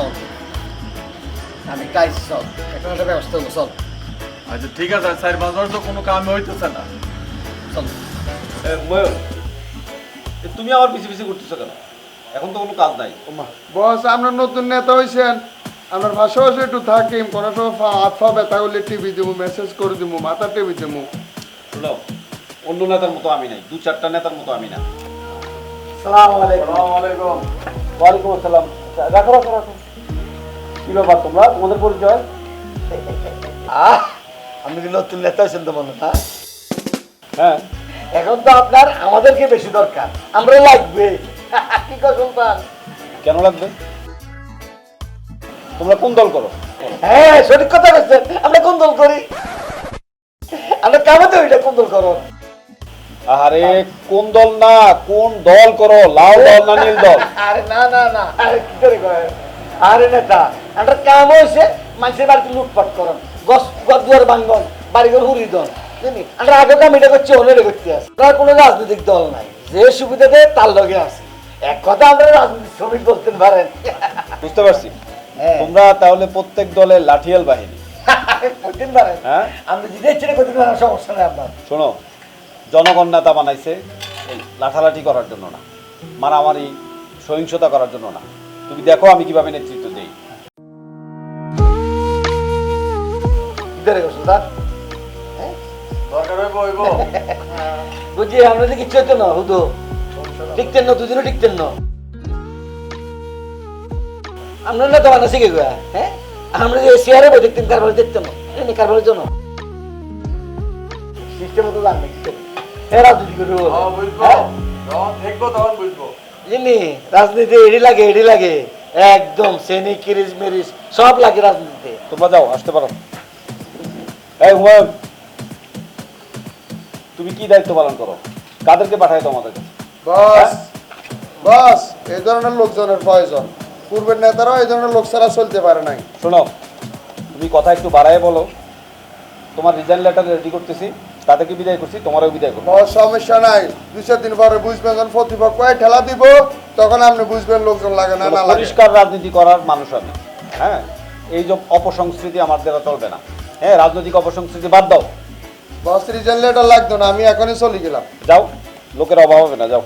চল। আমি কাজ চল। একটা না একটা ব্যবস্থা হব চল। আচ্ছা ঠিক আছে চার পাঁচ মাস তো কোনো কাম হইতেছে না। চল। ময়ূর তুমি আমার পিছিয়ে পিছিয়ে করতেছো কেন? এখন তো কোনো কাজ নাই। বস আপনার নতুন নেতা হয়েছেন আপনার পাশাপাশি একটু থাকিম কোনো সময় ফা- হাত পা ব্যথা করলে টিভি দিব মেসেজ করে দিব মাথা টিভি দিব। শুনো অন্য নেতার মতো আমি নাই দু চারটা নেতার মতো আমি না। সালাম আলাইকুম। ওয়ালাইকুম আসসালাম। রাখো রাখো রাখো। কি ব্যাপার তোমরা? তোমাদের পরিচয়? আহ কি নতুন নেতা হয়েছেন তো মনে হয়। হ্যাঁ এখন তো আপনার আমাদেরকে বেশি দরকার। আমরা লাগবে। কি কেন লাগবে? তোমরা কোন দল করো? হ্যাঁ সঠিক কথা বলছেন আমরা কোন দল করি? আমরা কামাতে ওইটা কোন দল করো? আরে কোন দল না কোন দল করো লাল দল না নীল দল? আরে না না না আরে কি করে কয়? আরে নেতা কাম হয়েছে মানুষের বাড়িতে লুটপাট করন গছ দুয়ার ভাঙ্গন বাড়িঘর বুঝলি আমরা আগে কাম এটা করছি করতে আসি আমরা কোনো রাজনৈতিক দল নাই। যে সুবিধা দেয় তার লগে আছে। এক কথা আমরা রাজনৈতিক শ্রমিক বলতে পারেন। বুঝতে পারছি। হ্যাঁ। তোমরা তাহলে প্রত্যেক দলে লাঠিয়াল বাহিনী। করতে পারেন। হ্যাঁ? আমরা পারেন সমস্যা নেই আপনার? শোনো জনগণ নেতা বানাইছে লাঠালাঠি করার জন্য না মারামারি সহিংসতা করার জন্য না। তুমি দেখো আমি কীভাবে নেতৃত্ব দেই। হইব বুঝি আমরা যে কিচ্ছু হতো না হুদো। টিকতেন না দুদিনও টিকতেন না আমরা না তো বানা শিখে গয়া হ্যাঁ? আমরা যে চেয়ারে বই দেখতেন কারবার দেখতেন না। জন্য। সিস্টেম তো জানবে হ্যাঁ রাজনীতি হ্যাঁ, বুঝব। যখন দেখব তখন বুঝব। জিনি রাজনীতি এডি লাগে এডি লাগে। একদম সেনি সব লাগে রাজনীতিতে। তোমরা যাও আসতে পারো। এই হুমায়ুন তুমি কি দায়িত্ব পালন করো? কাদেরকে পাঠায় তোমাদের কাছে? বস বস এই ধরনের লোকজনের প্রয়োজন। পূর্বের নেতারাও এই ধরনের লোক ছাড়া চলতে পারে নাই। শোনো তুমি কথা একটু বাড়ায় বলো। তোমার রিজাইন লেটার রেডি করতেছি। তাদেরকে বিদায় করছি তোমারও বিদায় করব সমস্যা নাই। দুই চার দিন পরে বুঝবেন যখন প্রতিপক্ষ ঠেলা দিব তখন আপনি বুঝবেন লোকজন লাগে না না পরিষ্কার রাজনীতি করার মানুষ আমি। হ্যাঁ? এই যে অপসংস্কৃতি আমার দ্বারা চলবে না। হ্যাঁ রাজনৈতিক অপসংস্কৃতি বাদ দাও। বস রিজেন্ট লেটার লাগতো না আমি এখনই চলে গেলাম। যাও লোকের অভাব হবে না যাও।